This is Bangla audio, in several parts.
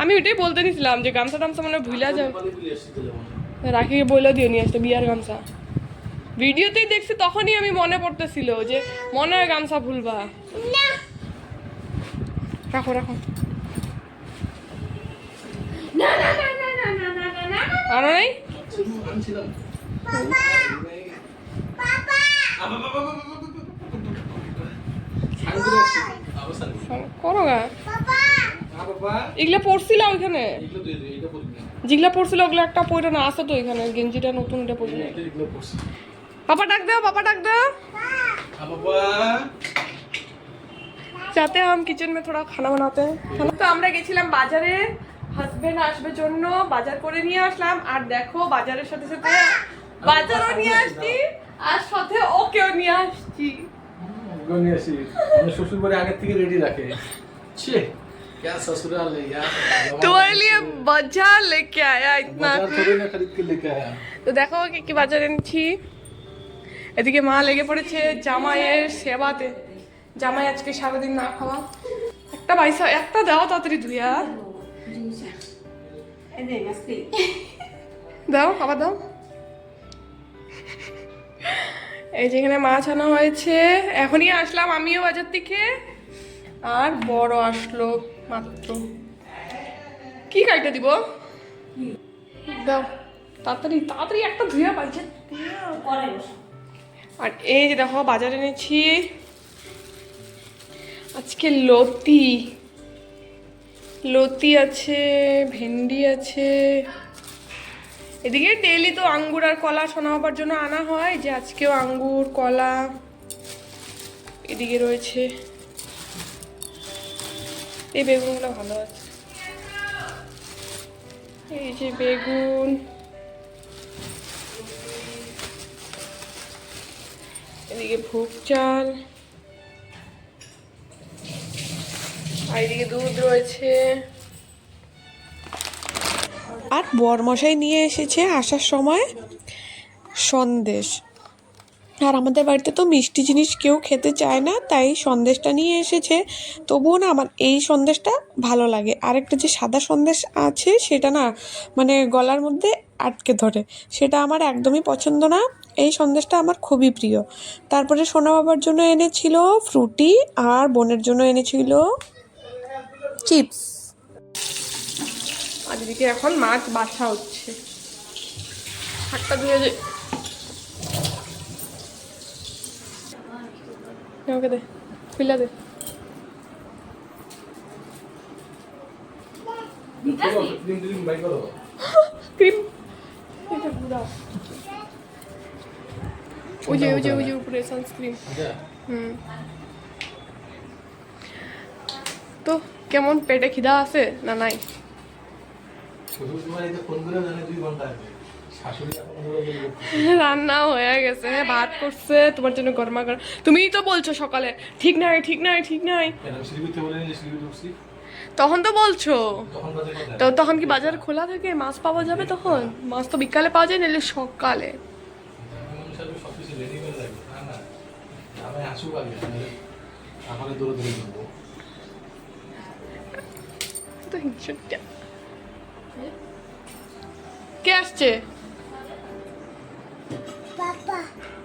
আমি ওইটাই বলতে নিছিলাম যে গামছা টামছা মানে ভুলা যাও পানি পুলি আসছি তো যেমন রাখি বইলে দিয়ে নিয়ে আসতে বিয়ার গামছা ভিডিওতেই দেখছি তখনই আমি মনে পড়তেছিল যে মনে হয় গামছা ভুলবা রাখো রাখো আরও নাই আনছিলাম করো না এগুলা পড়ছিল ওইখানে? যেগুলা পড়ছিল ওগুলো একটা পরে না আছে তো ওইখানে গেঞ্জিটা নতুন এটা পরে পাপা ডাক দাও পাপা ডাক দাও। যাতে আম কিচেন মে থোড়া খানা বানাতে। হ্যাঁ তো আমরা গেছিলাম বাজারে হাজবেন্ড আসবে জন্য বাজার করে নিয়ে আসলাম। আর দেখো বাজারের সাথে সাথে বাজারও নিয়ে আসছি আর সাথে ওকেও নিয়ে আসছি। শ্বশুর বাড়ি আগের থেকে রেডি রাখে ছে क्या ससुराल है यार তোমার লিয়ে বাজার লেকে আয়া ইতনা बाजार थोड़ी ना खरीद के लेके आया তো দেখো কি কি বাজার এনেছি এদিকে মা লেগে পড়েছে জামাইয়ের সেবাতে জামাই আজকে সারাদিন না খাওয়া একটা পয়সা একটা দাও তাড়াতাড়ি ধুইয়া দাও আবার দাও এই যেখানে মাছ আনা হয়েছে। এখনই আসলাম আমিও বাজার থেকে। আর বড় আসলো মাত্র। কি কাইটা দিব? দাও, তাড়াতাড়ি তাড়াতাড়ি একটা ধুয়া বাজে আর এই যে দেখো, বাজারে এনেছি আজকে লতি। লতি আছে, ভেন্ডি আছে। এদিকে ডেইলি তো আঙ্গুর আর কলা সোনা হবার জন্য আনা হয়, যে আজকেও আঙ্গুর, কলা। এদিকে রয়েছে এই বেগুনগুলো ভালো আছে। এই যে বেগুন। এদিকে ভোগ চাল। আর এদিকে দুধ রয়েছে। আর বরমশাই নিয়ে এসেছে আসার সময় সন্দেশ। আর আমাদের বাড়িতে তো মিষ্টি জিনিস কেউ খেতে চায় না, তাই সন্দেশটা নিয়ে এসেছে। তবুও না আমার এই সন্দেশটা ভালো লাগে। আরেকটা যে সাদা সন্দেশ আছে, সেটা না মানে গলার মধ্যে আটকে ধরে। সেটা আমার একদমই পছন্দ না। এই সন্দেশটা আমার খুবই প্রিয়। তারপরে সোনা বাবার জন্য এনেছিল ফ্রুটি, আর বোনের জন্য এনেছিল চিপস। আর এদিকে এখন মাছ বাছা হচ্ছে। হাতটা ধুয়ে যে ওকে দে, খুলে দে। এটা উপরে হুম। তো কেমন পেটে খিদা আছে না নাই? রান্না হয়ে গেছে ভাত করছে তোমার জন্য গরমা গরম তুমিই তো বলছো সকালে ঠিক নাই ঠিক নাই ঠিক নাই। তখন তো বলছো। তো তখন কি বাজার খোলা থাকে? মাছ পাওয়া যাবে তখন? মাছ তো বিকালে পাওয়া যায় নাহলে সকালে। এমন সাথে সব কিছু রেডি হয়ে যাবে না না আমি আসুক আগে তাহলে দৌড়াদৌড়ি করব তো হিংসুটটা কে আসছে?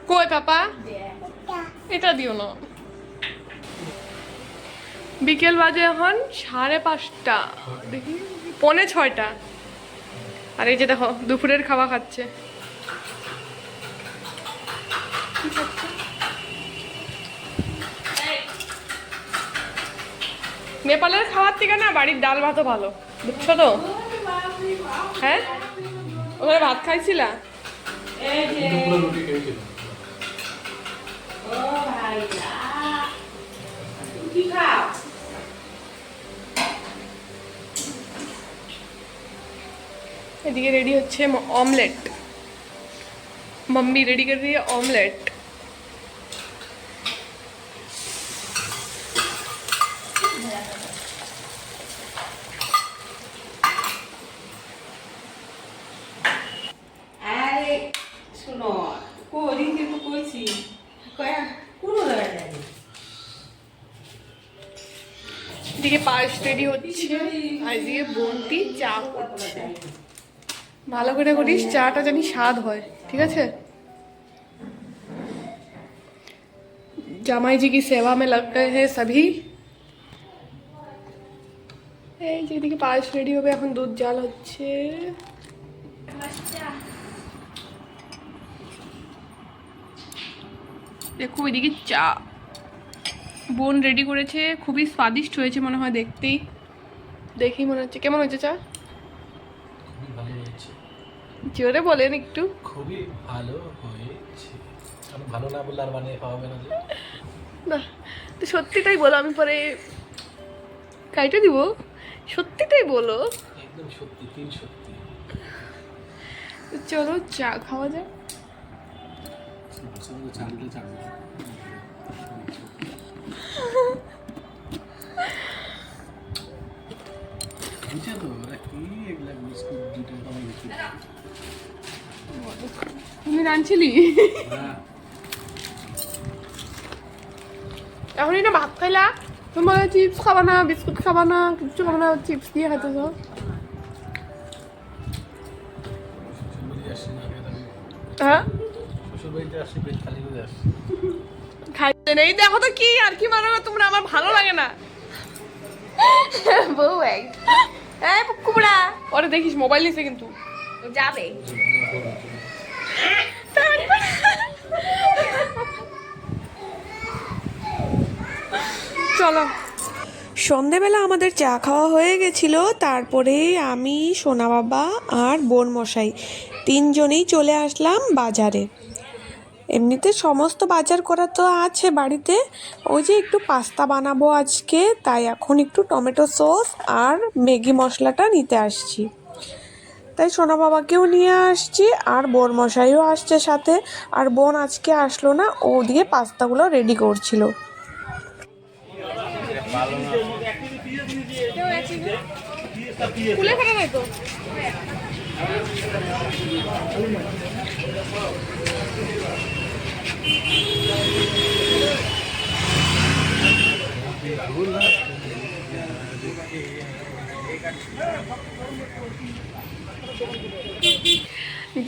কই পাপা? এটা। দিও না। বিকেল বাজে এখন সাড়ে পাঁচটা। দেখি পৌনে ছয়টা। আর এই যে দেখো দুপুরের খাওয়া খাচ্ছে? নেপালের খাওয়ার থেকে না বাড়ির ডাল ভাতও ভালো। বুঝছ তো? হ্যাঁ? ওখানে ভাত খাইছিলা দুপুরে রুটি খেয়েছিল এদিকে রেডি হচ্ছে অমলেট मम्मी रेडी कर रही है ऑमलेट দিকে পায়েস রেডি হচ্ছে। আর এদিকে চা করছে। ভালো করে করিস, চাটা জানি স্বাদ হয়, ঠিক আছে? জামাইজি কি সেবা মে লাগ গে সভি। এই যে এদিকে পায়েস রেডি হবে এখন দুধ জাল হচ্ছে। দেখো এদিকে চা। বোন রেডি করেছে খুবই স্বাদিষ্ট হয়েছে মনে হয় দেখতেই। দেখেই মনে হচ্ছে। কেমন হয়েছে চা? জোরে বলেন একটু। খুবই ভালো হয়েছে। আমি ভালো না বললে আর মানে হবে না না তো সত্যিটাই বলো আমি পরে কাইটে দিব? সত্যিটাই বলো। একদম সত্যি তিন সত্যি। চলো চা খাওয়া চাড়বে বুঝে তো ওরা কি এগুলা বিস্কুট দুটো আমার বিস্কুট তুমি রাঁধছিলি? হ্যাঁ এখনই ভাত খাইলা? তুমি বলে চিপস খাবা না বিস্কুট খাবা না কিচ্ছু খাবা না চিপস দিয়ে খাইতেছ। হ্যাঁ শ্বশুরবাড়িতে আসছি পেট খালি করে আসছি খাইতে নেই দেখো তো কি আর কি মানো তোমরা আমার ভালো লাগে না। বউ এক। এই কুমড়া। ওরে দেখিস মোবাইল নিছে কিন্তু। যাবে। চলো। সন্ধেবেলা আমাদের চা খাওয়া হয়ে গেছিল তারপরে আমি সোনা বাবা আর বোন মশাই তিনজনেই চলে আসলাম বাজারে। এমনিতে সমস্ত বাজার করা তো আছে বাড়িতে। ওই যে একটু পাস্তা বানাবো আজকে, তাই এখন একটু টমেটো সস আর ম্যাগি মশলাটা নিতে আসছি। তাই সোনা বাবাকেও নিয়ে আসছি, আর বোন মশাইও আসছে সাথে। আর বোন আজকে আসলো না, ও দিয়ে পাস্তাগুলো রেডি করছিল।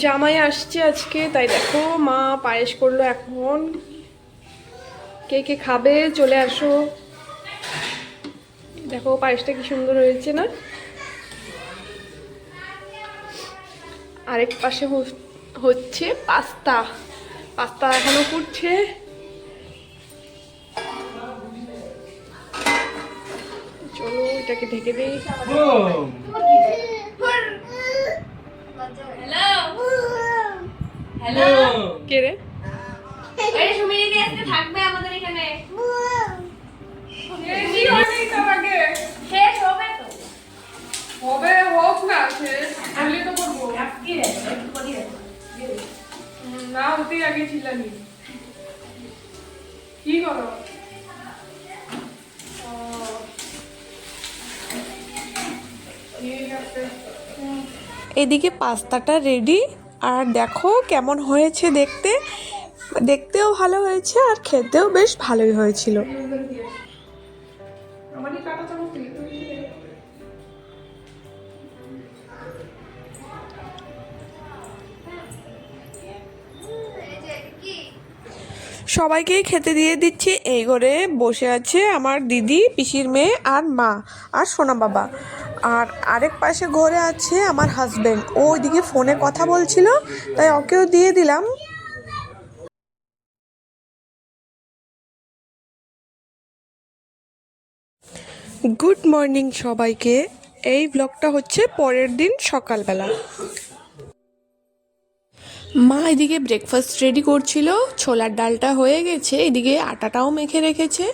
জামাই আসছে আজকে, তাই দেখো মা পায়েস করল এখন। কে কে খাবে চলে আসো। দেখো পায়েসটা কি সুন্দর হয়েছে না? আরেক পাশে হচ্ছে পাস্তা। পাস্তা এখনও ফুটছে। এটাকে ঢেকে দিই। হ্যালো কে রে? এই সুমিনি দি আজকে থাকবে আমাদের এখানে। শেষ হবে তো। হবে হোক না শেষ। তো করব। না হতেই আগে ছিলানি কি করো? এদিকে পাস্তাটা রেডি আর দেখো কেমন হয়েছে দেখতে। দেখতেও ভালো হয়েছে আর খেতেও বেশ ভালোই হয়েছিল? সবাইকেই খেতে দিয়ে দিচ্ছি। এই ঘরে বসে আছে আমার দিদি, পিসির মেয়ে আর মা আর সোনা বাবা। আর আরেক পাশে ঘরে আছে আমার হাজবেন্ড ও ওইদিকে ফোনে কথা বলছিল, তাই ওকেও দিয়ে দিলাম। গুড মর্নিং সবাইকে। এই ব্লগটা হচ্ছে পরের দিন সকালবেলা। মা এদিকে ব্রেকফাস্ট রেডি করছিল, ছোলার ডালটা হয়ে গেছে, এদিকে আটাটাও মেখে রেখেছে।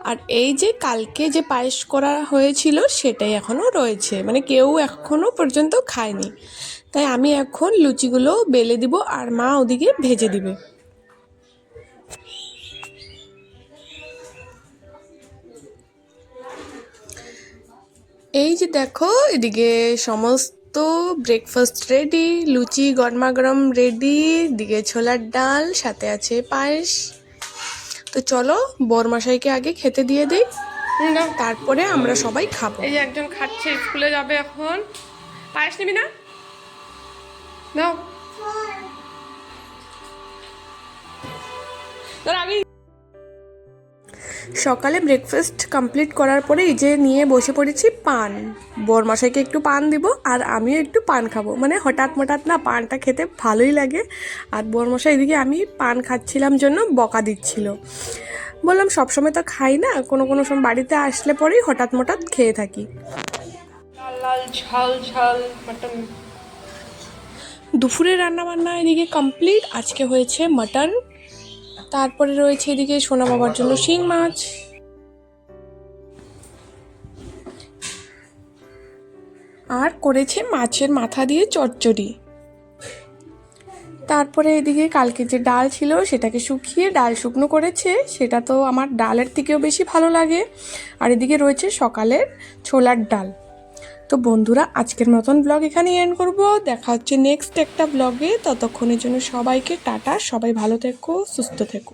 আর এই যে কালকে যে পায়েস করা হয়েছিল সেটাই এখনও রয়েছে। মানে কেউ এখনও পর্যন্ত খায়নি। তাই আমি এখন লুচিগুলো বেলে দিব আর মা ওদিকে ভেজে দিবে। এই যে দেখো, এদিকে সমস্ত ব্রেকফাস্ট রেডি লুচি গরমা গরম রেডি দিকে ছোলার ডাল, সাথে আছে পায়েস। তো চলো বরমাশাইকে আগে খেতে দিয়ে দিই। তারপরে আমরা সবাই খাব। এই যে একজন খাচ্ছে স্কুলে যাবে এখন। পায়েস নিবি না? নাও আমি সকালে ব্রেকফাস্ট কমপ্লিট করার পরে এই যে নিয়ে বসে পড়েছি পান। বরমশাইকে একটু পান দিব আর আমিও একটু পান খাব। মানে হঠাৎ মঠাৎ না পানটা খেতে ভালোই লাগে। আর বরমশাই এদিকে আমি পান খাচ্ছিলাম জন্য বকা দিচ্ছিল। বললাম সবসময় তো খাই না কোনো কোনো সময় বাড়িতে আসলে পরেই হঠাৎ মঠাৎ খেয়ে থাকি। লাল লাল ঝাল ঝাল মাটন। দুপুরে রান্নাবান্না এদিকে কমপ্লিট আজকে হয়েছে মাটন তারপরে রয়েছে এদিকে সোনা বাবার জন্য শিং মাছ। আর করেছে মাছের মাথা দিয়ে চচ্চড়ি। তারপরে এদিকে কালকে যে ডাল ছিল সেটাকে শুকিয়ে ডাল শুকনো করেছে, সেটা তো আমার ডালের থেকেও বেশি ভালো লাগে। আর এদিকে রয়েছে সকালের ছোলার ডাল। তো বন্ধুরা, আজকের মতন ব্লগ এখানে এন্ড করব। দেখা হচ্ছে নেক্সট একটা ব্লগে ততক্ষণের জন্য সবাইকে টাটা। সবাই ভালো থেকো, সুস্থ থেকো।